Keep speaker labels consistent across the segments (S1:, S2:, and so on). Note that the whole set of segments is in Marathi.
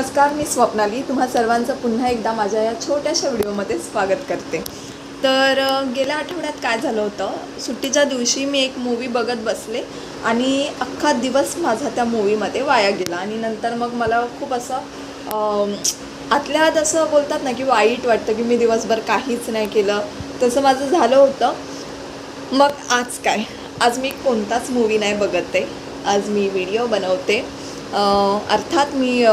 S1: नमस्कार मी स्वप्नाली. तुम्हा सर्वांचं पुन्हा एकदा माझ्या या छोट्याशा व्हिडिओमध्ये स्वागत करते. तर गेल्या आठवड्यात काय झालं होतं? सुट्टीच्या दिवशी मी एक मूवी बघत बसले आणि अख्खा दिवस माझा त्या मूवीमध्ये वाया गेला. आणि नंतर मग मला खूप असं आतल्या आत असं बोलतात ना की वाईट वाटतं की मी दिवसभर काहीच नाही केलं. तसं माझं झालं होतं. मग आज काय? आज मी कोणताच मूवी नाही बघत आहे. आज मी व्हिडिओ बनवते. अर्थात मी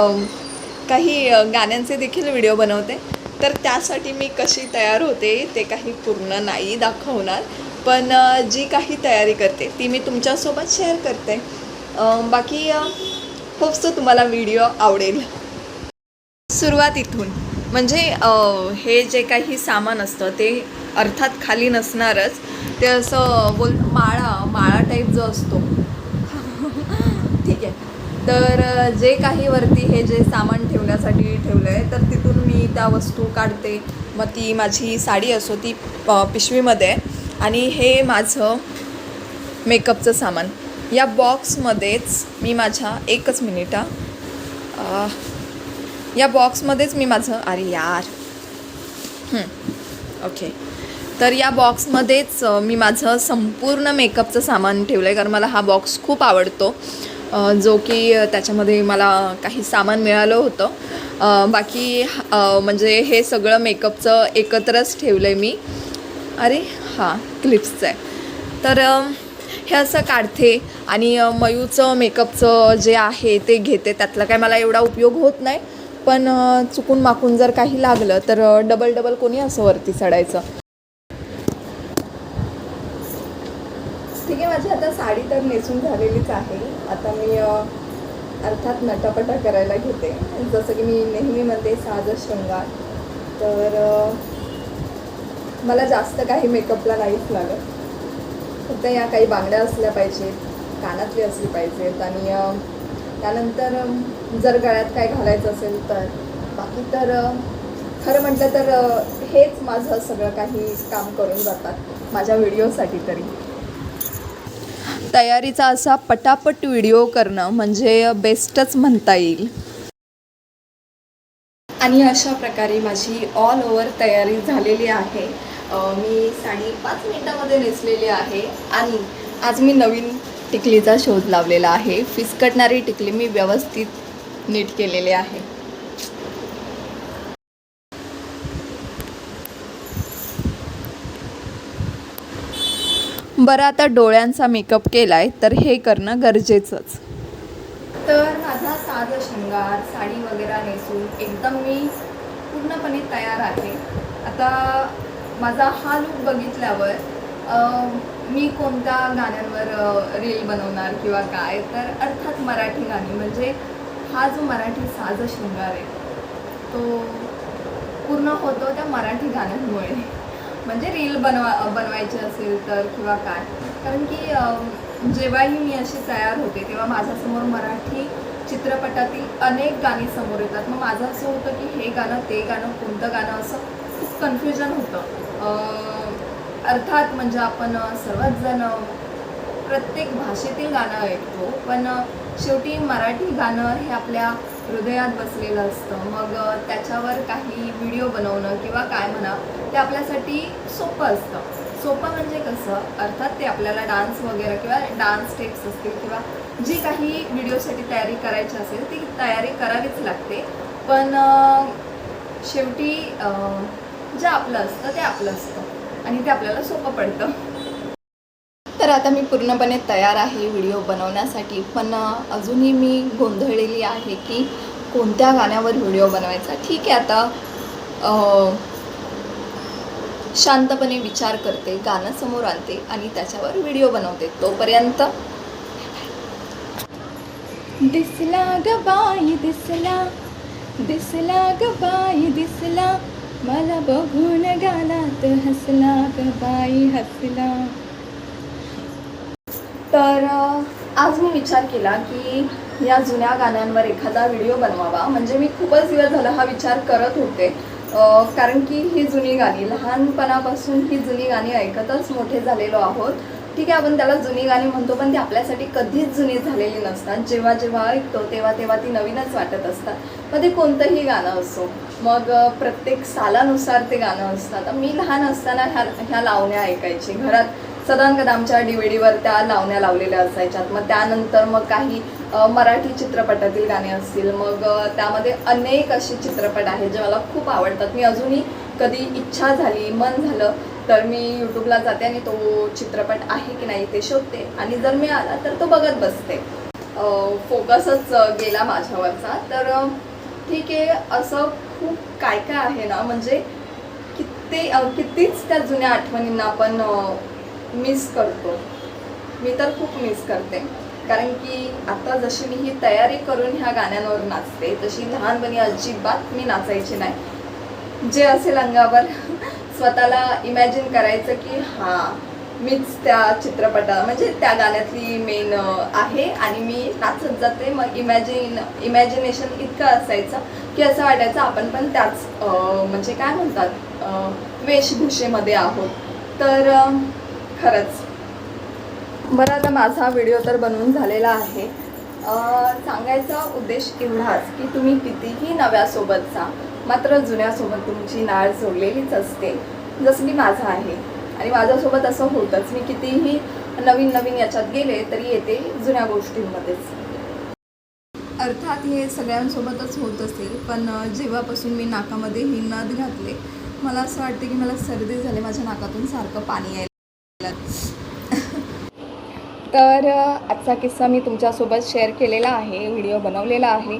S1: काही गाण्यांचे देखील व्हिडिओ बनवते. तर त्यासाठी मी कशी तयार होते ते काही पूर्ण नाही दाखवणार. पण जी काही तयारी करते ती मी तुमच्यासोबत शेअर करते. बाकी होप्स तुम्हाला व्हिडिओ आवडेल. सुरुवात इथून. म्हणजे हे जे काही सामान असतं ते अर्थात खाली नसणारच. ते असं बोल माळा माळा टाईप जो असतो तर जे काही वरती हे जे सामान ठेवण्यासाठी ठेवलं आहे तर तिथून मी त्या वस्तू काढते. मग ती माझी साडी असो ती प पिशवीमध्ये. आहे आणि हे माझं मेकअपचं सामान. या बॉक्समध्येच मी माझ्या एकच मिनिटा या बॉक्समध्येच मी माझं अरे यार. ओके. तर या बॉक्समध्येच मी माझं संपूर्ण मेकअपचं सामान ठेवलं आहे कारण मला हा बॉक्स खूप आवडतो. जो की त्याच्यामध्ये मला काही सामान मिळालं होतं. बाकी म्हणजे हे सगळं मेकअपचं एकत्रच ठेवलं आहे मी. अरे हां क्लिप्सचं आहे तर हे असं काढते आणि मयूचं मेकअपचं जे आहे ते घेते. त्यातला काय मला एवढा उपयोग होत नाही. पण चुकून माकून जर काही लागलं तर डबल डबल कोणी असं वरती चढायचं? ठीक आहे माझी आता साडी तर नेसून झालेलीच आहे. आता मी अर्थात नटापटा करायला घेते. जसं की मी नेहमी म्हणते साज शृंगार. तर मला जास्त काही मेकअपला नाहीच लागत. फक्त या काही बांगड्या असल्या पाहिजेत कानातली असली पाहिजेत आणि त्यानंतर जर गळ्यात काय घालायचं असेल तर. बाकी तर खरं म्हटलं तर हेच माझं सगळं काही काम करून जातात माझ्या व्हिडिओसाठी तरी. तयारीचा असा पटापट व्हिडिओ करणं म्हणजे बेस्टच म्हणता येईल. आणि अशा प्रकारे माझी ऑल ओव्हर तयारी झालेली आहे. मी साडी पाच मिनिटामध्ये नेसलेली आहे आणि आज मी नवीन टिकलीचा शोध लावलेला आहे. फिसकटणारी टिकली मी व्यवस्थित नीट केलेली आहे. बरं आता डोळ्यांचा मेकअप केला आहे तर हे करणं गरजेचंच. तर माझा साज शृंगार साडी वगैरे नेसून एकदम मी पूर्णपणे तयार आहे. आता माझा हा लूक बघितल्यावर मी कोणत्या गाण्यांवर रील बनवणार किंवा काय तर अर्थात मराठी गाणी म्हणजे हा जो मराठी साज शृंगार आहे तो पूर्ण होतो त्या मराठी गाण्यांमुळे. म्हणजे रील बनवा बनवायची असेल तर किंवा काय. कारण की जेव्हाही मी अशी तयार होते तेव्हा माझ्यासमोर मराठी चित्रपटातील अनेक गाणी समोर येतात. मग माझं असं होतं की हे गाणं ते गाणं कोणतं गाणं असं खूप कन्फ्युजन होतं. अर्थात म्हणजे आपण सर्वच जण प्रत्येक भाषेतील गाणं ऐकतो. पण शेवटी मराठी गाणं हे आपल्या हृदयात बसलेलं असतं. मग त्याच्यावर काही व्हिडिओ बनवणं किंवा काय म्हणा ते आपल्यासाठी सोपं असतं. सोपं म्हणजे कसं अर्थात ते आपल्याला डान्स वगैरे किंवा डान्स स्टेप्स असतील किंवा जी काही व्हिडिओसाठी तयारी करायची असेल ती तयारी करावीच लागते. पण शेवटी जे आपलं असतं ते आपलं असतं. आणि ते आपल्याला सोपं पडतं. तर आता मी पूर्णपणे तयार आहे व्हिडिओ बनवण्यासाठी पण अजूनही मी गोंधळलेली आहे की कोणत्या गाण्यावर व्हिडिओ बनवायचा. ठीक आहे आता शांतपणे विचार करते गाणं समोर आणते आणि त्याच्यावर व्हिडिओ बनवते. तोपर्यंत
S2: दिसला ग बाई दिसला दिसला ग बाई दिसला. मला बघून गालात हसला ग बाई हसला.
S1: तर आज मी विचार केला की या जुन्या गाण्यांवर एखादा व्हिडिओ बनवावा. म्हणजे मी खूपच दिवस झाला हा विचार करत होते. कारण की ही जुनी गाणी लहानपणापासून ही जुनी गाणी ऐकतच मोठे झालेलो आहोत. ठीक आहे आपण त्याला जुनी गाणी म्हणतो पण ती आपल्यासाठी कधीच जुनी झालेली नसतात. जेव्हा जेव्हा ऐकतो तेव्हा तेव्हा ती नवीनच वाटत असतात. मग ते कोणतंही गाणं असो मग प्रत्येक सालानुसार ते गाणं असतात. मी लहान असताना ह्या ह्या लावण्या ऐकायची. घरात सदानकदा आमच्या डी व्ही डीवर त्या लावण्या लावलेल्या असायच्यात. मग त्यानंतर मग काही मराठी चित्रपटातील गाणे असतील मग त्यामध्ये अनेक असे चित्रपट आहेत जे मला खूप आवडतात. मी अजूनही कधी इच्छा झाली मन झालं तर मी यूट्यूबला जाते आणि तो चित्रपट आहे की नाही ते शोधते. आणि जर मी आला तर तो बघत बसते. फोकसच गेला माझ्यावरचा. तर ठीक आहे असं खूप काय काय आहे ना म्हणजे किती कितीच त्या जुन्या आठवणींना आपण मिस करतो. मी तर खूप मिस करते. कारण की आता जशी मी ही तयारी करून ह्या गाण्यांवर नाचते तशी लहानपणी अजिबात मी नाचायची नाही. जे असेल अंगावर स्वतःला इमॅजिन करायचं की हां मीच त्या चित्रपटा म्हणजे त्या गाण्यातली मेन आहे आणि मी नाचत जाते. मग इमॅजिन इमॅजिनेशन इतकं असायचं की असं वाटायचं आपण पण त्याच म्हणजे काय म्हणतात वेशभूषेमध्ये आहोत. तर खरंच. बरं आता माझा व्हिडिओ तर बनवून झालेला आहे. सांगायचा उद्देश एवढाच की तुम्ही कितीही नव्यासोबतचा मात्र जुन्यासोबत तुमची नाळ जोडलेलीच असते जसं की माझं आहे. आणि माझ्यासोबत असं होतंच. मी कितीही नवीन नवीन याच्यात गेले तरी येते जुन्या गोष्टींमध्येच. अर्थात हे सगळ्यांसोबतच होत असेल पण जेव्हापासून मी नाकामध्ये ही नथ घातले मला असं वाटते की मला सर्दी झाली माझ्या नाकातून सारखं पाणी यायला तर आजचा किस्सा मी तुमच्यासोबत शेअर केलेला आहे व्हिडिओ बनवलेला आहे.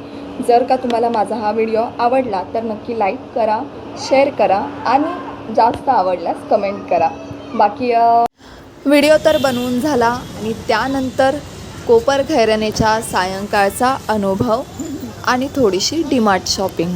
S1: जर का तुम्हाला माझा हा व्हिडिओ आवडला तर नक्की लाईक करा शेअर करा आणि जास्त आवडल्यास कमेंट करा. बाकी व्हिडिओ तर बनवून झाला आणि त्यानंतर कोपर खैरनेच्या सायंकाळचा अनुभव आणि थोडीशी डिमार्ट शॉपिंग